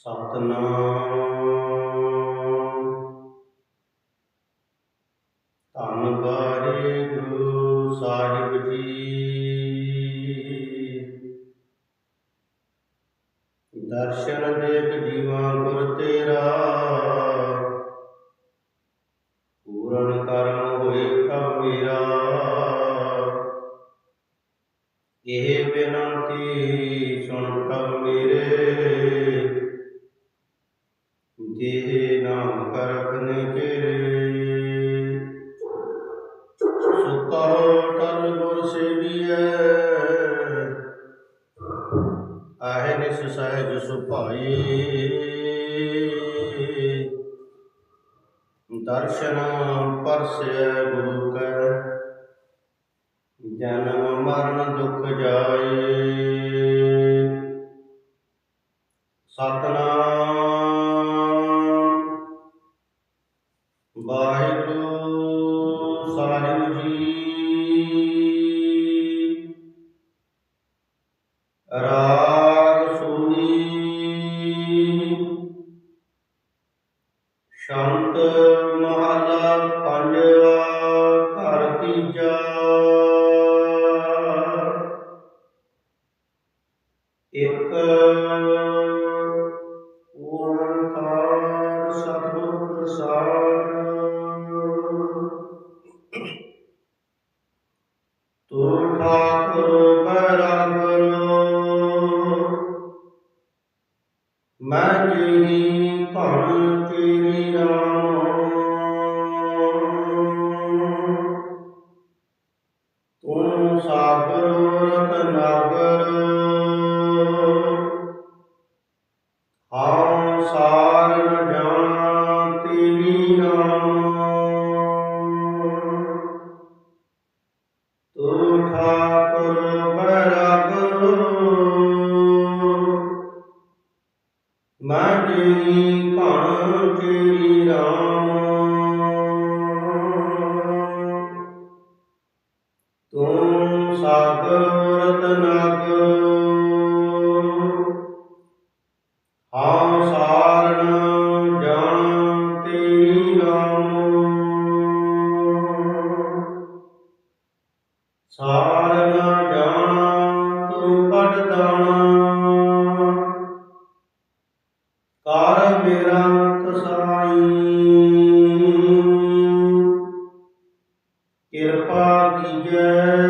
ਸਤਨਾਮ। ਧੰਨ ਵਾਹਿਗੁਰੂ ਸਾਹਿਬ ਜੀ। ਦਰਸ਼ਨ ਜੇ ਨਾਮ ਕਰਖਨੇ ਚੇਰੇ। ਸੁਤਾ ਟਲ ਗੁਰ ਸੇਵੀਐ। ਆਹੇ ਨਿਸ ਸਹਿਜ ਸੁਭਾਈ। ਦਰਸ਼ਨ ਪਰਸੈ ਗੁਰੂ ਕੈ। ਜਨਮ ਮਰਨ ਦੁਖ ਜਾਏ। ਸਤ ਵਾਹਿਗੁਰੂ ਸਾਹਿਬ ਜੀ। ਰਾਗ ਸੂਰੀ ਸ਼ਾਂਤ ਮਹਲਾ ਪੰਜਵਾ ਸਾਗਰ ਰਤਨਾਗਰ ਹਾਂ ਸਾਰਨ ਜਾਣ ਤੇਰੀ ਨਾਮ ਸਾਰਨ ਜਾਣ ਤੂੰ ਪੜਦਾਣਾ ਕਰ ਮੇਰਾ ਤਸਾਈ ਕਿਰਪਾ ਕੀਜੈ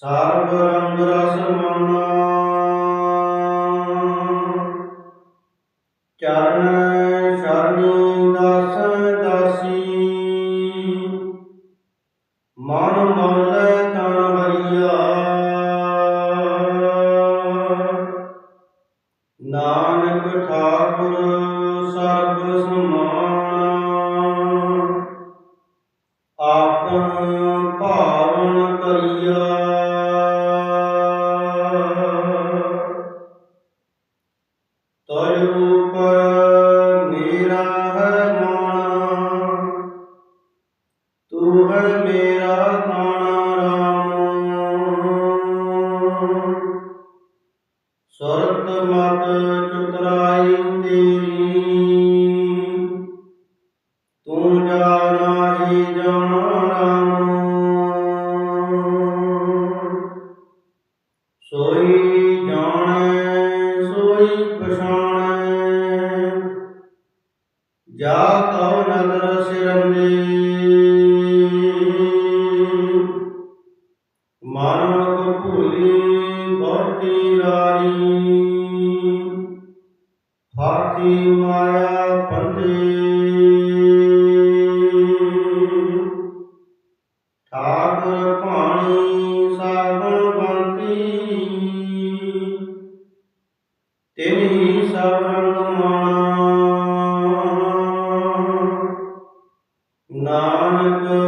ਸਰਬ ਰੰਗ ਰਸ ਮਨਾ। ਚਰਨ ਸ਼ਰਨ ਦਾਸ ਦਾਸੀ। ਮਨ ਮੌਲੇ ਤਨ ਹਰੀਆ। ਨਾਨਕ ਸੁਰਤ ਮਤ ਚੁਤਰਾਈ ਤੇਰੀ। ਤੂੰ ਜਾਣਾ ਹੀ ਜਾਣਾ ਰਾਮ। ਸੋਈ ਜਾਣੈ, ਸੋਈ ਪਛਾਣੈ। ਜਾ ਕਉ ਨਦਰ ਸਿਰੰਦੇ। ਹਾਥੀ ਮਾਇਆ ਫੰਦੇ ਠਾਕੁਰ ਪਾਣੀ ਸਾਗਣ ਬੰਤੀ ਤੇਰੀ ਸਭ ਮਾਣਾ। ਨਾਨਕ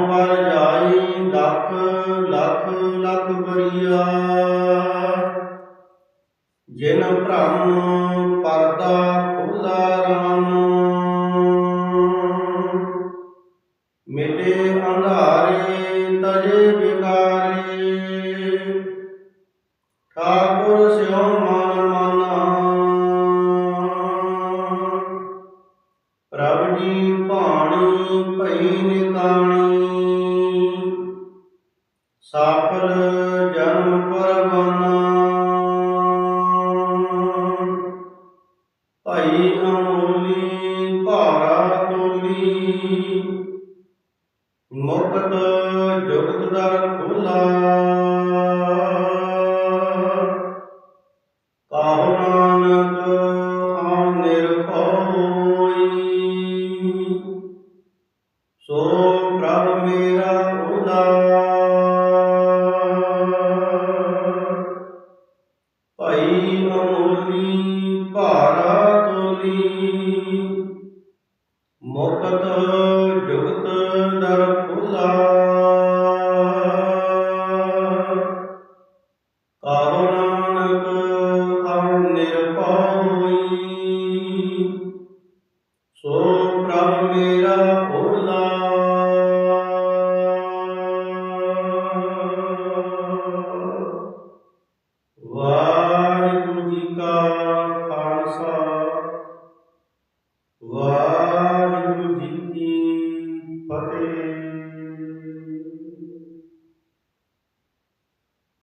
ਹਮ ਜਾਈ ਲੱਖ ਲੱਖ ਲੱਖ ਬਰੀਆ। ਜਿਨ ਭ੍ਰਮ ਪਰਦਾ ਖੁੱਲਾ ਰਾਮ। ਮਿਟੇ ਅੰਧਾਰੇ, ਤਜੇ ਵਿਕਾਰੇ। ਸਫਲ ਜਨਮ ਪਰਵਾਨਾ। ਭਾਈ ਅਮੋਲੀ ਭਾਰਾ ਤੋਲੀ। ਮੁਕਤ ਜੁਗਤ ਦਰ ਖੁਲਾ।